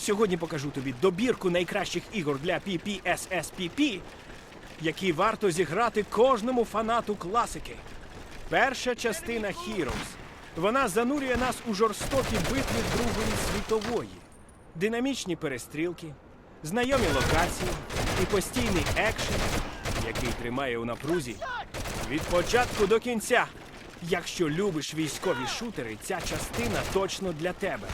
Сьогодні покажу тобі добірку найкращих ігор для PPSSPP, які варто зіграти кожному фанату класики. Перша частина Heroes. Вона занурює нас у жорстокі битви Другої світової, динамічні перестрілки, знайомі локації і постійний екшен, який тримає у напрузі від початку до кінця. Якщо любиш військові шутери, ця частина точно для тебе.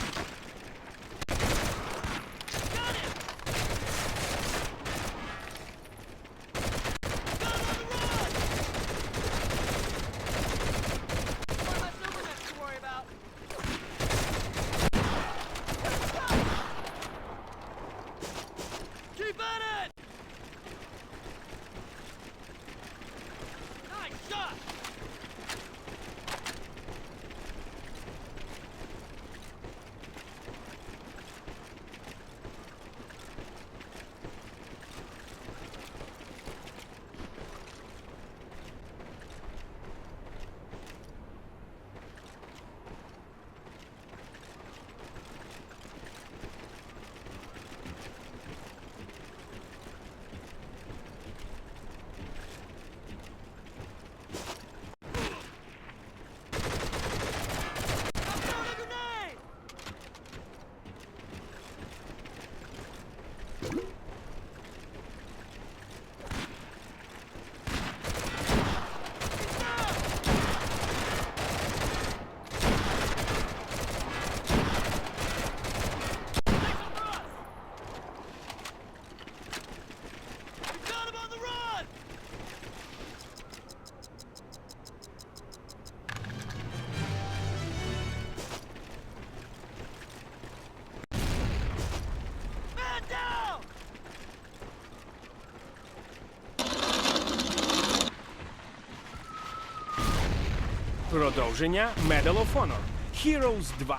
Продовження Medal of Honor Heroes 2.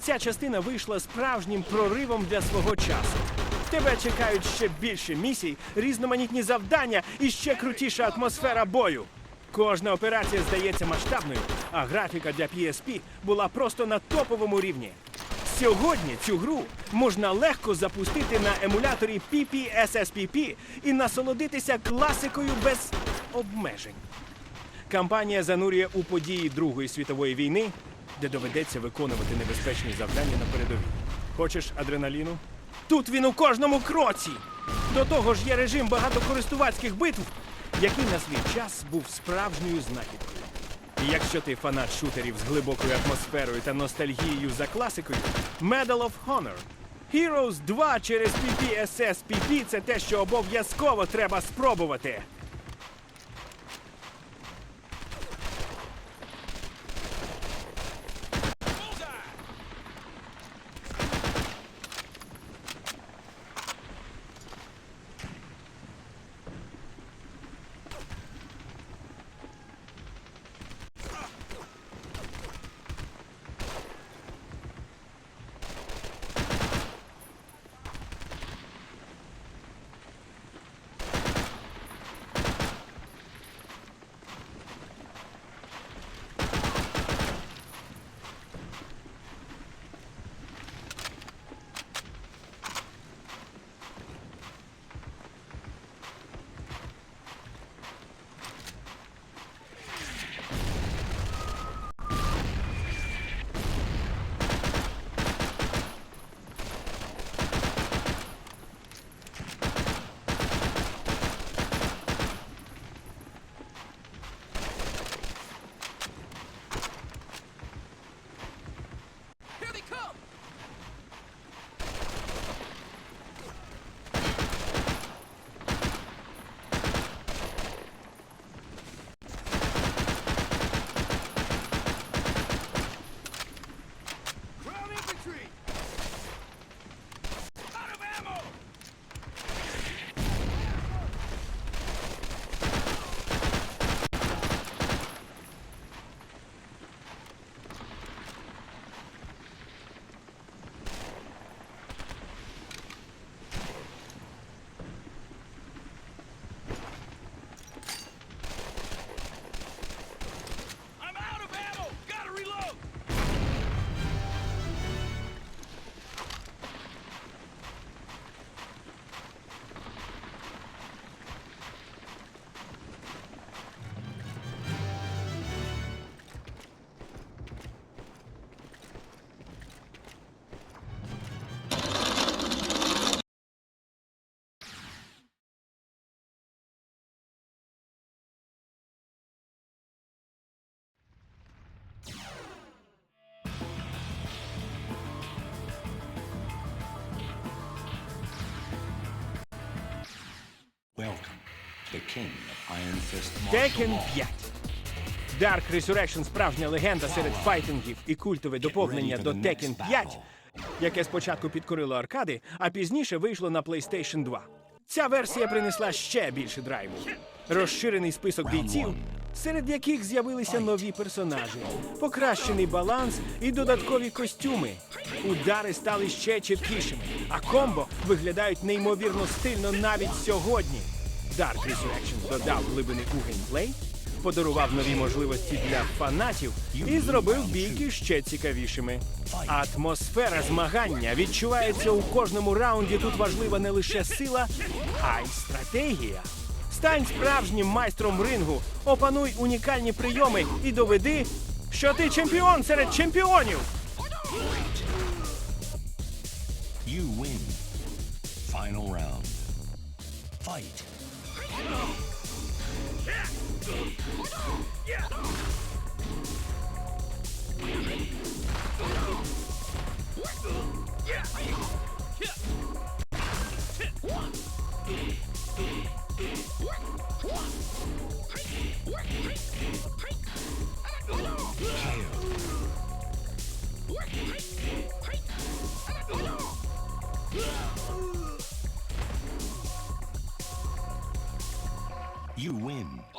Ця частина вийшла справжнім проривом для свого часу. Тебе чекають ще більше місій, різноманітні завдання і ще крутіша атмосфера бою. Кожна операція здається масштабною, а графіка для PSP була просто на топовому рівні. Сьогодні цю гру можна легко запустити на емуляторі PPSSPP і насолодитися класикою без обмежень. Кампанія занурює у події Другої світової війни, де доведеться виконувати небезпечні завдання на передовій. Хочеш адреналіну? Тут він у кожному кроці. До того ж є режим багатокористувацьких битв, який на свій час був справжньою знахідкою. І якщо ти фанат шутерів з глибокою атмосферою та ностальгією за класикою, Medal of Honor. Heroes 2 через PPSSPP – це те, що обов'язково треба спробувати. Tekken law. 5. Dark Resurrection – справжня легенда серед файтингів і культове доповнення до Tekken 5, яке спочатку підкорило аркади, а пізніше вийшло на PlayStation 2. Ця версія принесла ще більше драйву. Розширений список бійців, серед яких з'явилися нові персонажі, покращений баланс і додаткові костюми. Удари стали ще чіткішими, а комбо виглядають неймовірно стильно навіть сьогодні. Dark Resurrection додав глибини у геймплей, подарував нові можливості для фанатів і зробив бійки ще цікавішими. Атмосфера змагання відчувається у кожному раунді. Тут важлива не лише сила, а й стратегія. Стань справжнім майстром рингу, опануй унікальні прийоми і доведи, що ти чемпіон серед чемпіонів. You win. Final round. Fight. You win.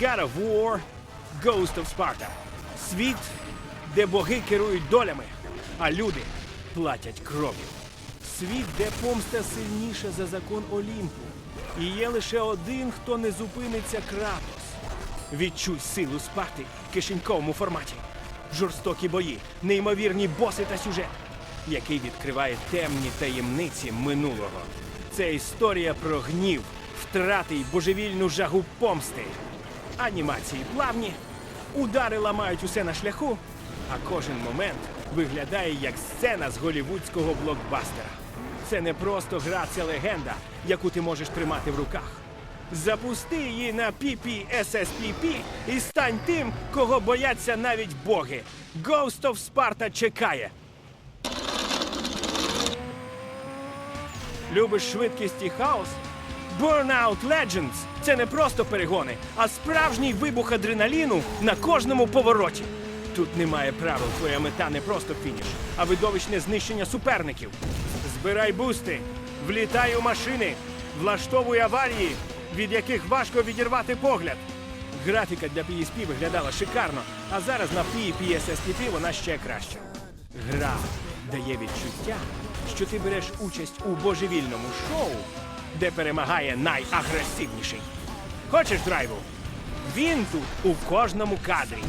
God of War, Ghost of Sparta. Світ, де боги керують долями, а люди платять кров'ю. Світ, де помста сильніша за закон Олімпу. І є лише один, хто не зупиниться Кратос. Відчуй силу Спарти в кишеньковому форматі. Жорстокі бої, неймовірні боси та сюжет, який відкриває темні таємниці минулого. Це історія про гнів, втрати й божевільну жагу помсти. Анімації плавні, удари ламають усе на шляху, а кожен момент виглядає як сцена з голівудського блокбастера. Це не просто гра, це легенда, яку ти можеш тримати в руках. Запусти її на PPSSPP і стань тим, кого бояться навіть боги. Ghost of Sparta чекає. Любиш швидкість і хаос? Burnout Legends – це не просто перегони, а справжній вибух адреналіну на кожному повороті. Тут немає правил, твоя мета не просто фініш, а видовищне знищення суперників. Збирай бусти, влітай у машини, влаштовуй аварії, від яких важко відірвати погляд. Графіка для PSP виглядала шикарно, а зараз на PPSSPP вона ще краща. Гра дає відчуття, що ти береш участь у божевільному шоу, де перемагає найагресивніший. Хочеш драйву? Він тут у кожному кадрі.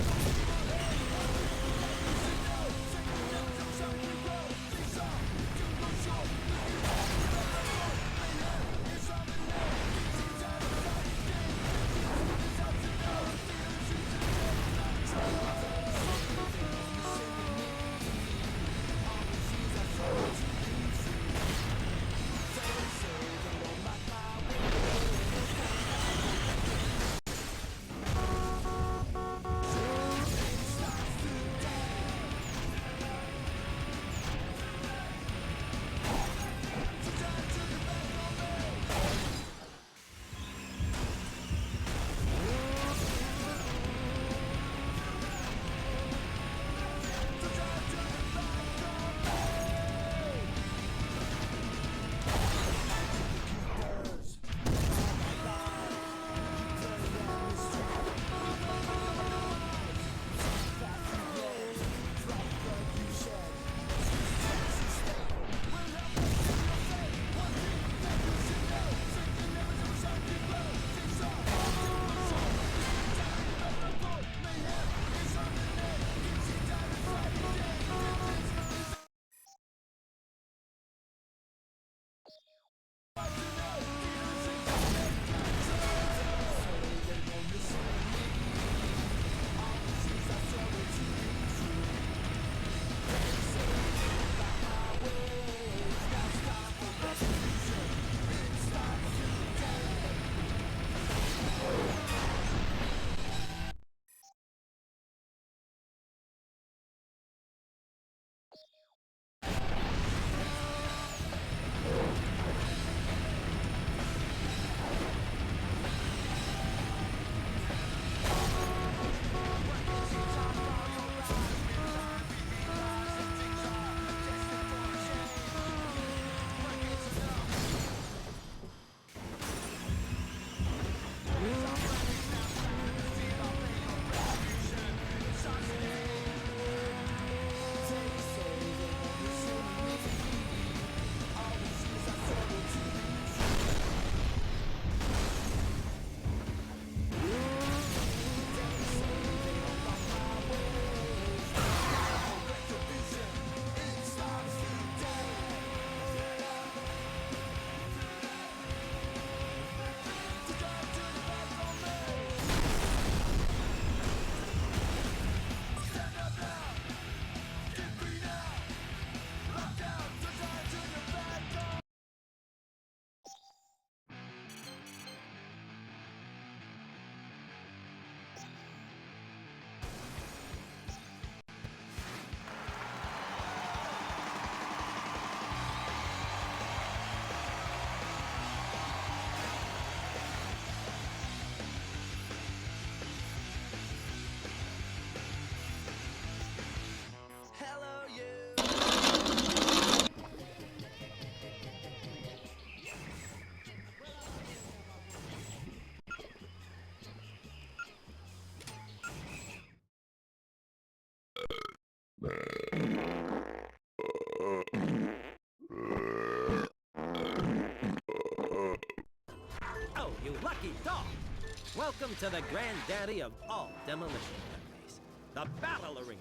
Welcome to the granddaddy of all demolition derbies, the Battle Arena.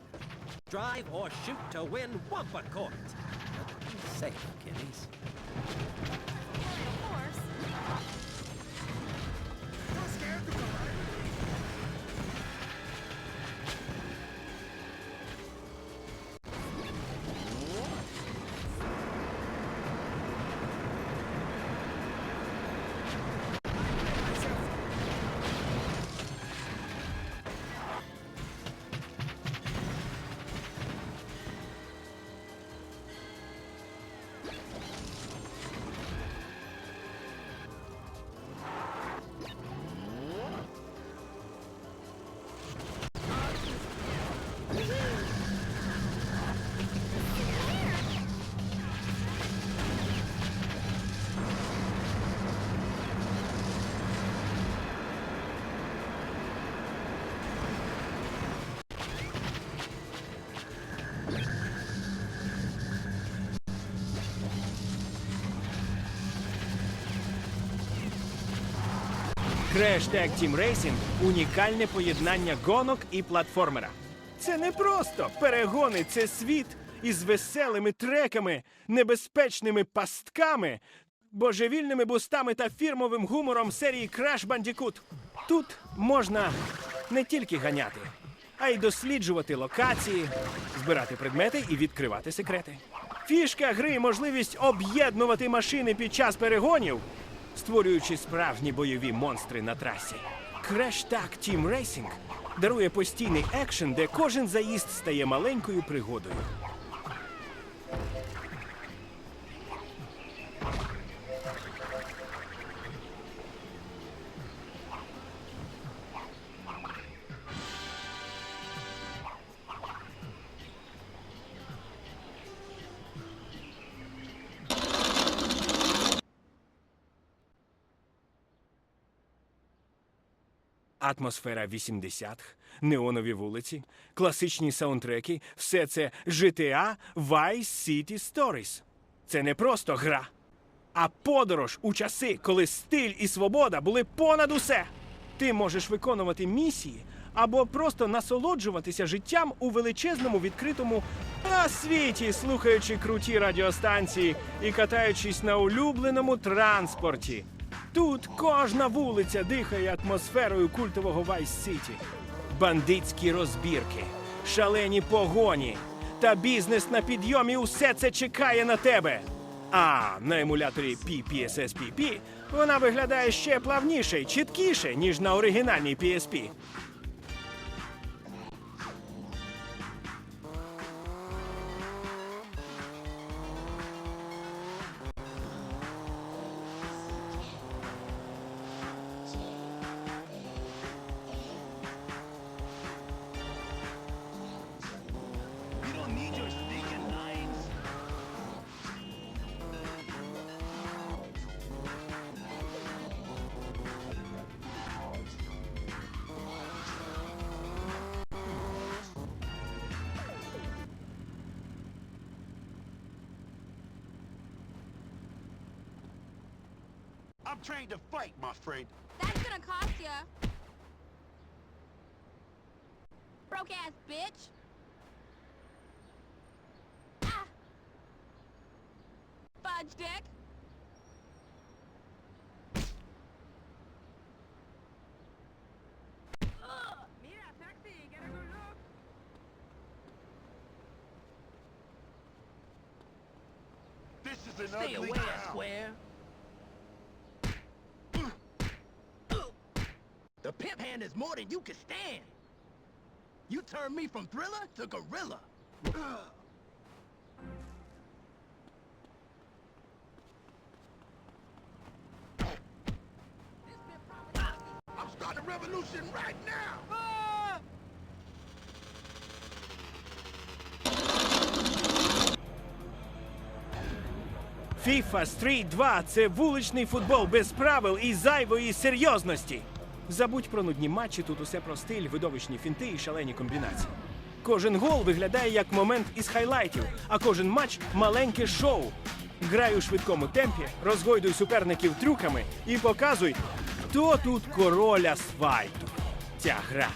Drive or shoot to win Wumpa Court. But be safe, kiddies. Crash Tag Team Racing – унікальне поєднання гонок і платформера. Це не просто перегони, це світ із веселими треками, небезпечними пастками, божевільними бустами та фірмовим гумором серії Crash Bandicoot. Тут можна не тільки ганяти, а й досліджувати локації, збирати предмети і відкривати секрети. Фішка гри можливість об'єднувати машини під час перегонів, створюючи справжні бойові монстри на трасі. Crash Tag Team Racing дарує постійний екшен, де кожен заїзд стає маленькою пригодою. Атмосфера 80-х, неонові вулиці, класичні саундтреки – все це GTA Vice City Stories. Це не просто гра, а подорож у часи, коли стиль і свобода були понад усе. Ти можеш виконувати місії або просто насолоджуватися життям у величезному відкритому світі, слухаючи круті радіостанції і катаючись на улюбленому транспорті. Тут кожна вулиця дихає атмосферою культового Vice City. Бандитські розбірки, шалені погоні та бізнес на підйомі усе це чекає на тебе. А на емуляторі PPSSPP вона виглядає ще плавніше й чіткіше, ніж на оригінальній PSP. I'm trained to fight, my friend. That's gonna cost ya. Broke ass bitch. Ah. Fudge dick. Mira, taxi, get a good look. This is an Stay ugly away, town. square. Hand is more than you can stand. You turned me from thriller to gorilla. I'm starting a revolution right now. FIFA Street 2 – це вуличний футбол без правил і зайвої серйозності. Забудь про нудні матчі, тут усе про стиль, видовищні фінти і шалені комбінації. Кожен гол виглядає як момент із хайлайтів, а кожен матч маленьке шоу. Грай у швидкому темпі, розгойдуй суперників трюками і показуй, Хто тут король асфальту? Ця гра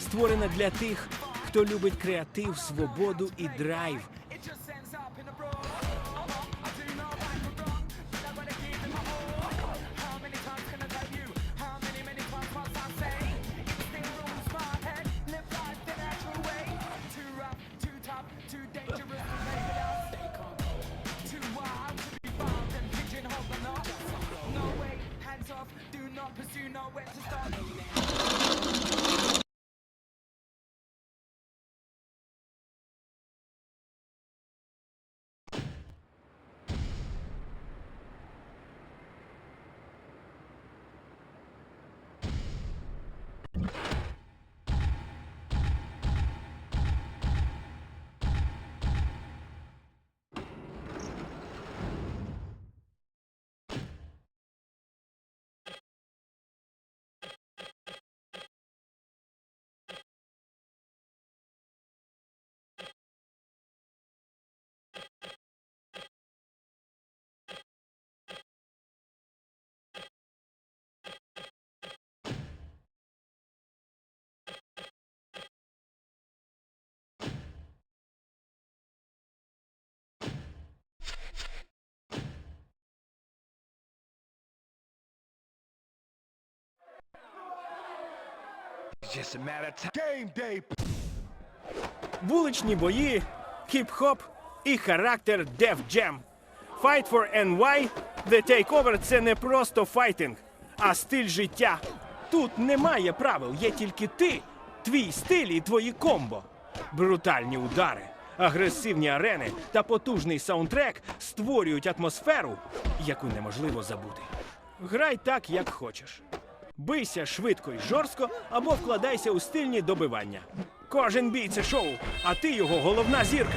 створена для тих, хто любить креатив, свободу і драйв. nowhere to start. Вуличні бої, хіп-хоп і характер Def Jam. Fight for NY The Takeover – це не просто файтинг, а стиль життя. Тут немає правил, є тільки ти, твій стиль і твої комбо. Брутальні удари, агресивні арени та потужний саундтрек створюють атмосферу, яку неможливо забути. Грай так, як хочеш. Бийся швидко і жорстко або вкладайся у стильні добивання. Кожен бій це шоу, а ти його головна зірка.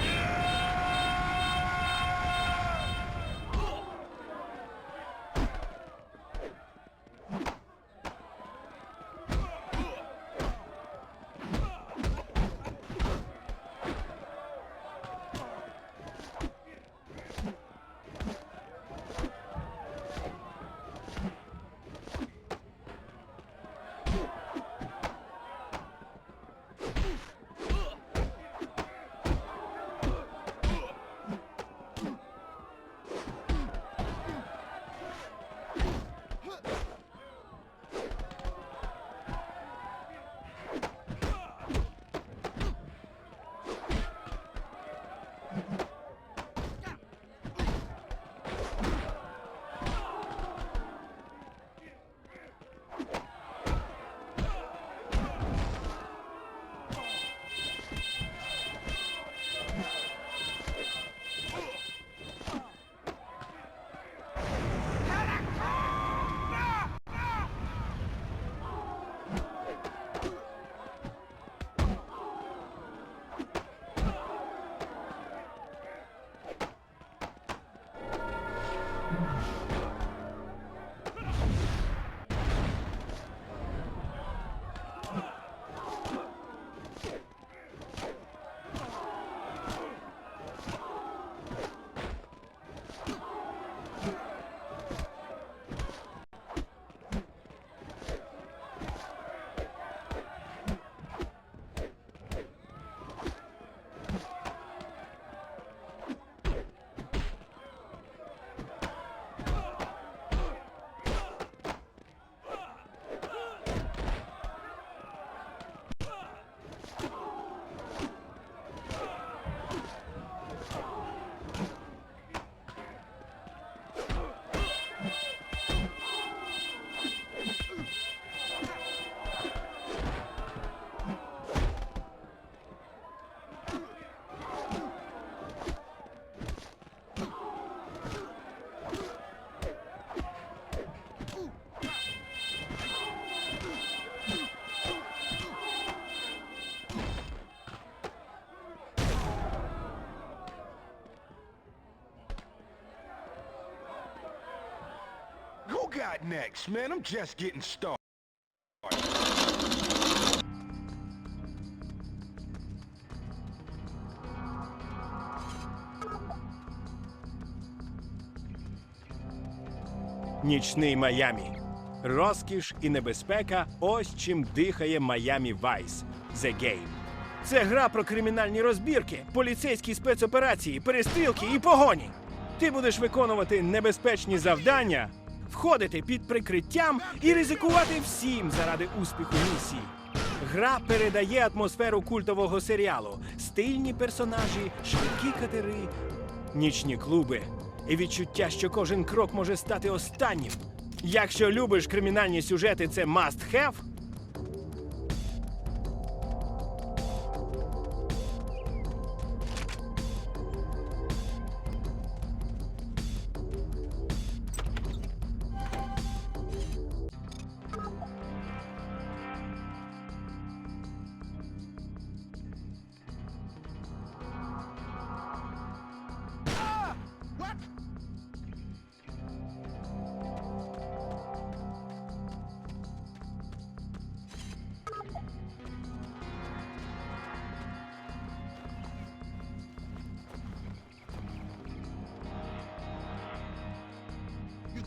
Got next, man? I'm just getting started. Нічний Майамі. Розкіш і небезпека ось чим дихає Miami Vice – The Game. Це гра про кримінальні розбірки, поліцейські спецоперації, перестрілки і погоні. Ти будеш виконувати небезпечні завдання, входити під прикриттям і ризикувати всім заради успіху місії. Гра передає атмосферу культового серіалу, стильні персонажі, швидкі катери, нічні клуби і відчуття, що кожен крок може стати останнім. Якщо любиш кримінальні сюжети, це must have.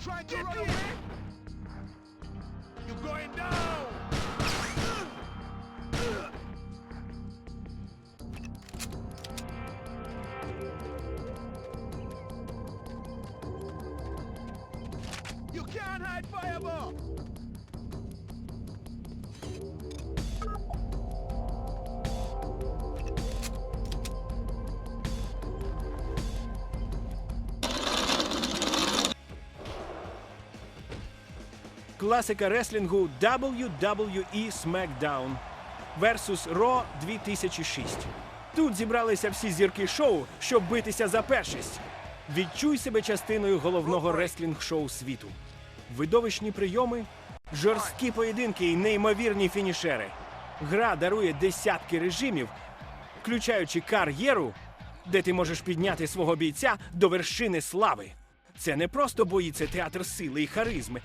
Trying to run away? You're going down! You can't hide fireball! Класика реслінгу WWE SmackDown versus Raw 2006. Тут зібралися всі зірки шоу, щоб битися за першість. Відчуй себе частиною головного реслінг-шоу світу. Видовищні прийоми, жорсткі поєдинки і неймовірні фінішери. Гра дарує десятки режимів, включаючи кар'єру, де ти можеш підняти свого бійця до вершини слави. Це не просто бої, це театр сили і харизми.